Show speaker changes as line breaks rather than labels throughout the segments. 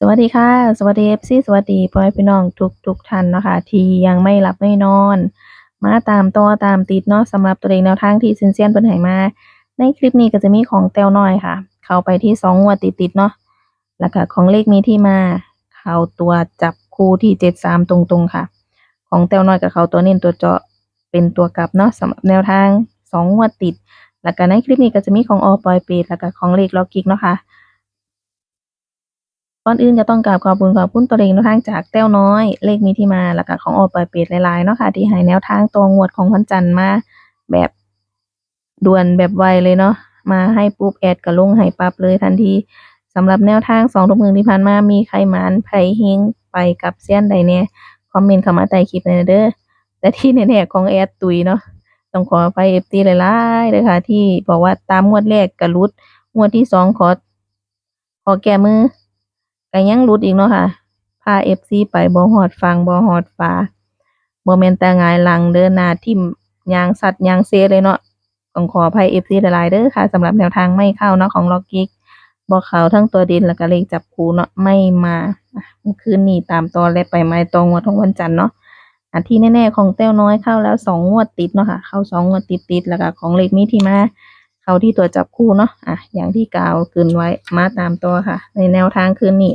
สวัสดีค่ะ สวัสดี FC สวัสดีพ่อแม่พี่น้องทุกทุกท่านเนาะค่ะที่ยังไม่หลับไม่นอน มาตามต่อตามติดเนาะสำหรับตัวเลขแนวทางที่ซียนเซียนเพิ่นให้มา ในคลิปนี้ก็จะมีของแต้วน้อยค่ะ เข้าไปที่สองงวดติดๆเนาะแล้วก็ของเลขมีที่มา เข้าตัวจับคู่ที่เจ็ดสามตรงๆค่ะ ของแต้วน้อยกับเขาตัวเน้นตัวเจาะเป็นตัวกลับเนาะสำหรับแนวทางสองงวดติด แล้วก็ในคลิปนี้ก็จะมีของออปอยเปดแล้วก็ของเลขล็อกกิกเนาะค่ะ ก่อนอื่นก็ต้องกราบขอบคุณขอบคุณตัวเลขแนวทางจากแต้วน้อย เลขมีที่มาแล้วก็ของออปอยเปดหลายๆเนาะค่ะที่ให้แนวทางตัวงวดของวันจันทร์มาแบบด่วนแบบไวเลยเนาะมาให้ปุ๊บแอดก็ลงให้ปั๊บเลยทันทีสำหรับแนวทางสองทุกมือที่ผ่านมามีใครมานไผเฮงไปกับเซียนใดเนี่ยคอมเมนต์เข้ามาใต้คลิปเลยเด้อแต่ที่แน่ๆของแอดตุยเนาะต้องขอไปเอฟตีหลายๆเลยค่ะที่บอกว่าตามงวดแรกกระลุดงวดที่สองขอขอแก้มือ ก็ยังหลุดอีกเนาะค่ะพา FC ไปบ่ฮอดฟังบ่ฮอดฟ้าบ่แม่นแต่งายหลังเดินหน้าทิ่มยางสัตว์ยางเซเลยเนาะต้องขออภัย FC หลายๆเด้อค่ะสำหรับแนวทางไม่เข้าเนาะของล็อกกิกบ่เขาทั้งตัวด่นแล้วก็เลขจับคู่เนาะไม่มาเมื่อคืนนี้ตามตอนและไปไม้ตรงงวดของวันจันทร์เนาะอันที่แน่ๆของแต้วน้อยเข้าแล้วสองงวดติดเนาะค่ะ เข้าสองงวดติดๆแล้วก็ของเลขมีที่มา เข้าที่ตัวจับคู่เนาะอะอย่างที่กล่าวเกินไว้มาตามตัวค่ะ ในแนวทางคืนนี้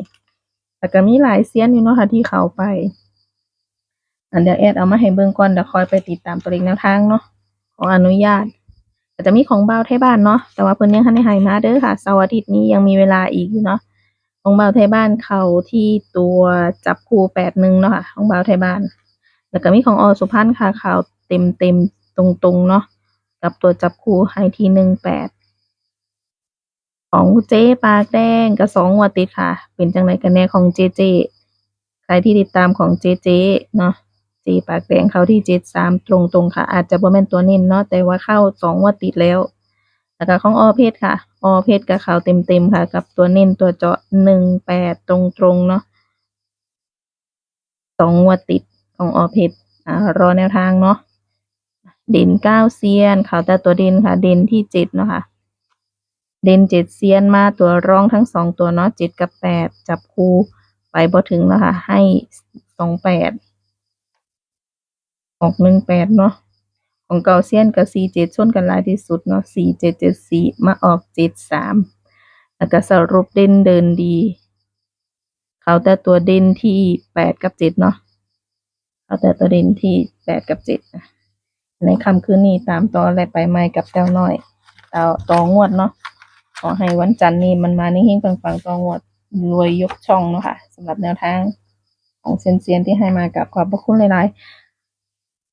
แต่ก็มีหลายเซียนอยู่เนาะค่ะที่เข้าไป อันเดี๋ยวแอดเอามาให้เบิ่งก่อนเดี๋ยวคอยไปติดตามตัวเลขแนวทางเนาะขออนุญาตแต่จะมีของเบาวไทยบ้านเนาะแต่ว่าเพิ่นยังทันได้ให้มาเด้อค่ะเสาร์อาทิตย์นี้ยังมีเวลาอีกอยู่เนาะของเบาวไทยบ้านเขาที่ตัวจับคู่แปดหนึ่งเนาะค่ะของเบาวไทยบ้าน แล้วก็มีของอสุพรรณค่ะเขาเต็มเต็มตรงๆเนาะ กับตัวจับคู่ให้ที่หนึ่งแปดของเจ๊ปากแดงก็สองวดติดค่ะ เป็นจังไรกันแน่ของเจเจใครที่ติดตามของเจเจเนาะเจปากแดงเขาที่เจ็ดสามตรงๆค่ะ อาจจะบ่แม่นตัวเน้นเนาะแต่ว่าเข้าสองวดติดแล้วแล้วก็ของอเพชค่ะอเพชรก็เขาเต็มๆค่ะ กับตัวเน้นตัวเจาะหนึ่งแปดตรงๆเนาะสองวดติดของอเพชรอ่ารอแนวทางเนาะ เด่นเก้าเซียนเขาแต่ตัวเด่นค่ะ เด่นที่เจ็ดเนาะค่ะ เด่นเจ็ดเซียนมาตัวรองทั้งสองตัวเนาะเจ็ดกับแปดจับคู่ไปบ่ถึงแล้วค่ะ ให้สองแปดออกหนึ่งแปดเนาะของเก่าเซียนกับสี่เจ็ดชนกันหลายที่สุดเนาะสี่เจ็ดเจ็ดสี่มาออกเจ็ดสามแล้วก็สรุปเด่นเดินดี เขาแต่ตัวเด่นที่แปดกับเจ็ดเนาะเขาแต่ตัวเด่นที่แปดกับเจ็ด ในคำคืนนี้ตามต่อและไปใหม่กับแต้วน้อยต่อต่องวดเนาะขอให้วันจันทร์นี้มันมานิ่งๆฟังๆต่องวดรวยยกช่องเนาะค่ะสำหรับแนวทางของเซียนเซียนที่ให้มากับขอบพระคุณหลาย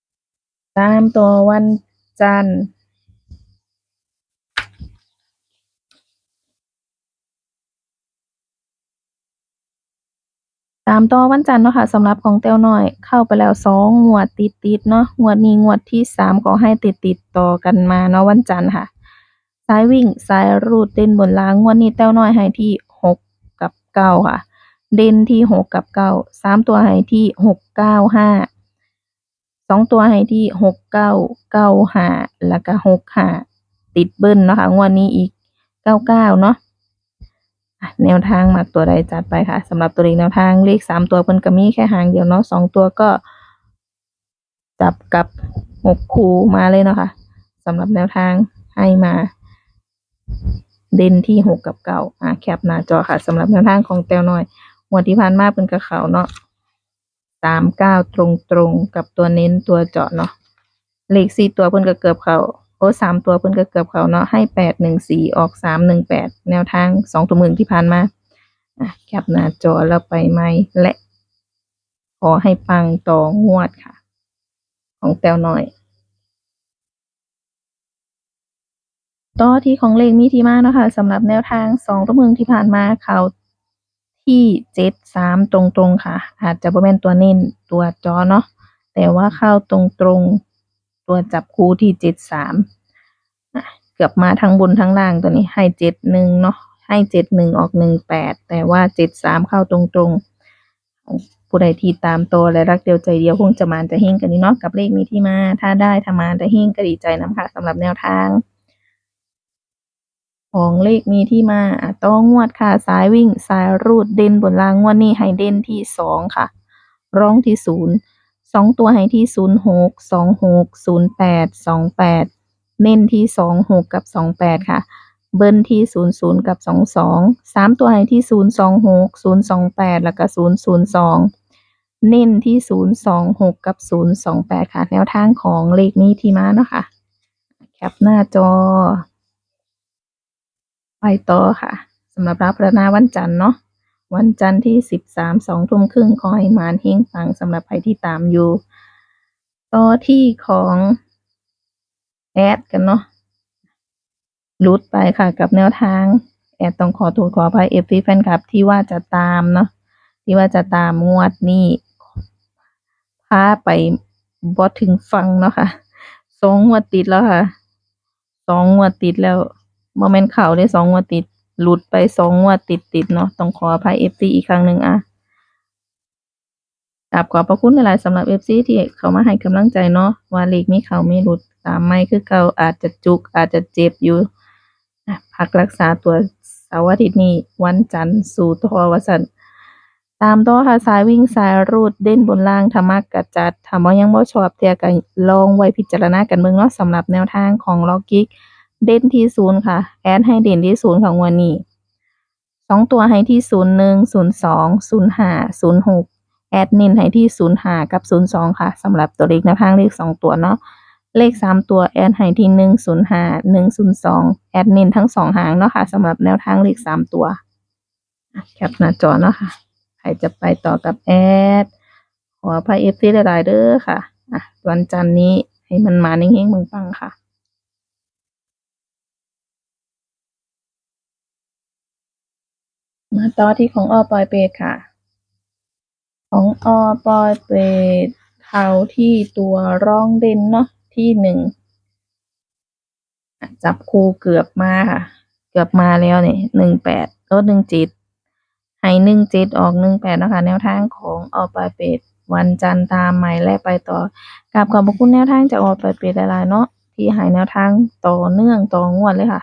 ๆ ตามตัววันจันทร์ ตามต่อวันจันทร์เนาะค่ะสำหรับของแต้วน้อย เข้าไปแล้วสองงวดติดๆเนาะงวดนี้งวดที่สามก็ให้ติดติดต่อกันมาเนาะวันจันทร์ค่ะสายวิ่งสายรูดเด่นบนล่างงวดนี้แต้วน้อยให้ที่หกกับเก้าค่ะ เด่นที่หกกับเก้าสามตัวให้ที่หกเก้าห้าสองตัวให้ที่หกเก้าเก้าห้าแล้วก็หกห้าติดเบิ้ลเนาะค่ะงวดนี้อีกเก้าเก้าเนาะ แนวทางมักตัวใดจัดไปค่ะสำหรับตัวเลขแนวทางเลขสามตัวเพิ่นก็มีแค่หางเดียวเนาะสองตัวก็ จับกับหกคูมาเลยเนาะค่ะสำหรับแนวทางให้มา เด่นที่หกกับเก้าอะแคปหน้าจอค่ะสำหรับแนวทางของแต้วน้อยงวที่ผ่านมาเพิ่นก็เขาเนาะสามเก้าตรงตรงๆกับตัวเน้นตัวเจาะเนาะเลขสี่ตัวเพิ่นก็เกือบเขา โอ้สามตัวเพิ่นก็เกือบเขาเนาะให้แปดหนึ่งสี่ออกสามหนึ่งแปดแนวทางสองตัวหมื่นที่ผ่านมาอะแคปหน้าจอแล้วไปไหมและขอให้ปังต่องวดค่ะ ของแต้วน้อย ต่อที่ของเลขมีที่มาเนะคะสำหรับแนวทางสองตัวเมืองที่ผ่านมาเขาที่เจ็ดสามตรงๆค่ะ อาจจะบ่แม่นตัวเน้นตัวจอเนาะแต่ว่าเข้าตรงๆ ตัวจับคู่ที่เจ็ดสามเกือบมาทั้งบนทั้งล่างตัวนี้ให้เจ็ดหนึ่งเนาะให้เจ็ดหนึ่งออกหนึ่งแปดแต่ว่าเจ็ดสามเข้าตรงๆ ผู้ใดที่ตามตัวและรักเดียวใจเดียวคงจะมาจะเฮงกันนี่เนาะกับเลขมีที่มา ถ้าได้ถ้ามาจะเฮงก็ดีใจน้ำค่ะสำหรับแนวทาง ของเลขมีที่มาต้องงวดค่ะสายวิ่งสายรูดเด่นบนรางงวดนี้ให้เด่นที่สองค่ะ ร้องที่ศูนย์ สองตัวให้ที่ศูนย์หกสองหกศูนย์แปดสองแปดเน้นที่สองหกกับสองแปดค่ะ เบิ้ลที่ศูนย์ศูนย์กับสองสองสามตัวให้ที่ศูนย์สองหกศูนย์สองแปดแล้วก็ศูนย์ศูนย์สองเน้นที่ศูนย์สองหกกับศูนย์สองแปดค่ะ แนวทางของเลขนี้ที่มาเนาะค่ะ แคปหน้าจอ ไปต่อค่ะสำหรับรับประนาวันจันทร์เนาะ วันจันทร์ที่สิบสามสองทุ่มครึ่งขอให้มานเฮงปังสำหรับใครที่ตามอยู่ ต่อที่ของแอดกันเนาะรุดไปค่ะกับแนวทาง แอดต้องขอโทษขออภัยเอฟซีแฟนคลับที่ว่าจะตามเนาะที่ว่าจะตามงวดนี้พาไปบอถึงฟังเนาะค่ะสองงวดติดแล้วค่ะสองงวดติดแล้วโมเมนต์ข่าวได้สองงวดติด หลุดไปสองงวดติดติดๆเนาะต้องขออภัยเอฟซีอีกครั้งหนึ่งอะกราบขอบพระคุณหลายๆสำหรับเอฟซีที่เขามาให้กำลังใจเนาะว่าลีกมีเขาไม่หลุดตามไม่คือเก่าอาจจะจุกอาจจะเจ็บอยู่อะพักรักษาตัวเสาร์อาทิตย์นี้วันจันทร์สู่ทอวสันตามต่อค่ะสายวิ่งสายรูดเด่นบนล่างธรรมะกระจัดถามว่ายังบ่ชอบเทียกันลองไว้พิจารณากันเบิ่งเนาะสำหรับแนวทางของล็อกกิก เด่นที่ศูนย์ค่ะ แอดให้เด่นที่ศูนย์ของวันนี้สองตัวให้ที่ศูนย์หนึ่งศูนย์สองศูนย์ห้าศูนย์หกแอดนินให้ที่ศูนย์ห้ากับศูนย์สองค่ะสำหรับตัวเลขในทางเลขสองตัวเนาะเลขสามตัวแอดให้ที่หนึ่งศูนย์ห้าหนึ่งศูนย์สองแอดนินทั้งสองหางเนาะค่ะสำหรับแนวทางเลขสามตัวแคปหน้าจอเนาะค่ะใครจะไปต่อกับแอดขออภัยเอฟซีหลายๆเด้อค่ะอะวันจันทร์นี้ให้มันมาเฮงๆเมืองปังค่ะ มาต่อที่ของออปอยเปดค่ะ ของออปอยเปดเขาที่ตัวร่องเด่นเนาะที่หนึ่งจับคู่เกือบมาค่ะ เกือบมาแล้วเนี่ยหนึ่งแปดลดหนึ่งจิตให้หนึ่งจิตออกหนึ่งแปดนะคะแนวทางของออปอยเปดวันจันทร์ตามใหม่และไปต่อกราบขอบคุณแนวทางจากออปอยเปดหลายๆเนาะที่ให้แนวทางต่อเนื่องต่องวดเลยค่ะ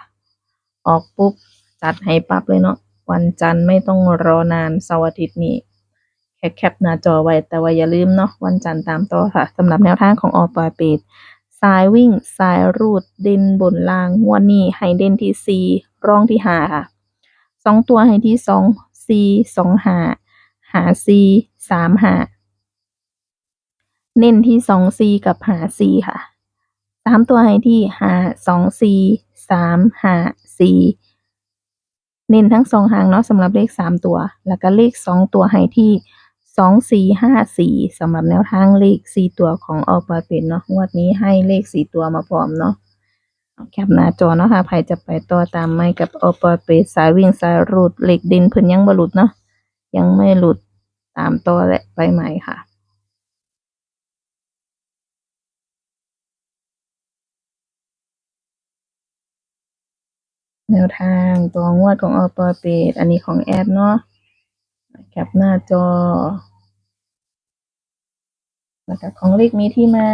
ออกปุ๊บจัดให้ปั๊บเลยเนาะ วันจันทร์ไม่ต้องรอนานเสาร์อาทิตย์นี้แค่แคปหน้าจอไว้ แต่ว่าอย่าลืมเนาะวันจันทร์ตามต่อค่ะสำหรับแนวทางของออปอยเปดสายวิ่งสายรูดเด่นบนล่างวันนี้ให้เด่นที่สี่รองที่ห้าค่ะสองตัวให้ที่สองสี่สองห้าหาสี่สามห้าเน้นที่สองสี่กับหาสี่ค่ะสามตัวให้ที่หาสองสี่สามหาสี่ เน้นทั้งสองหางเนาะสำหรับเลขสามตัว แล้วก็เลขสองตัวให้ที่สองสี่ห้าสี่สำหรับแนวทางเลขสี่ตัวของออปาเป็นเนาะงวดนี้ให้เลขสี่ตัวมาพร้อมเนาะแคปหน้าจอเนาะค่ะใครจะไปต่อตามไม่กับออปาเปสายวิ่งสายรูดเหล็กดินเพิ่นยังบ่หลุดเนาะยังไม่หลุดตามต่อและไปใหม่ค่ะ แนวทางตัวงวดของออปอเปดอันนี้ของแอดเนาะแคปหน้าจอแล้วก็ของเลขมีที่มา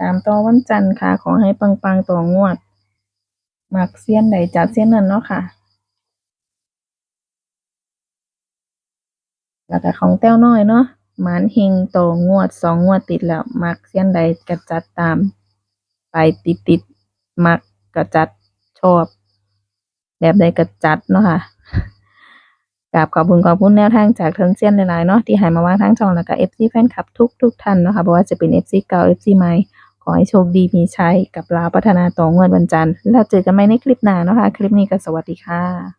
ตามต่อวันจันทร์ค่ะ ขอให้ปังๆตัวงวด มักเซียนใดจัดเซียนนั้นเนาะค่ะ แล้วก็ของแต้วน้อยเนาะหมานเฮงโตงวดสองงวดติดแล้ว มักเซียนใดก็จัดตาม ไปติดติดมักก็จัดชอบ แบบใดก็จัดเนาะค่ะกราบขอบคุณขอบคุณแนวทางจากทั้งเซียนหลายๆเนาะที่ให้มาวางทั้งช่องแล้วก็เอฟซีแฟนคลับทุกทุกๆท่านเนาะค่ะบ่ว่าจะเป็นเอฟซีเก่าเอฟซีใหม่ขอให้โชคดีมีชัยกับลาวพัฒนาต่องวดวันจันทร์แล้วเจอกันใหม่ในคลิปหน้าเนาะค่ะ คลิปนี้ก็สวัสดีค่ะ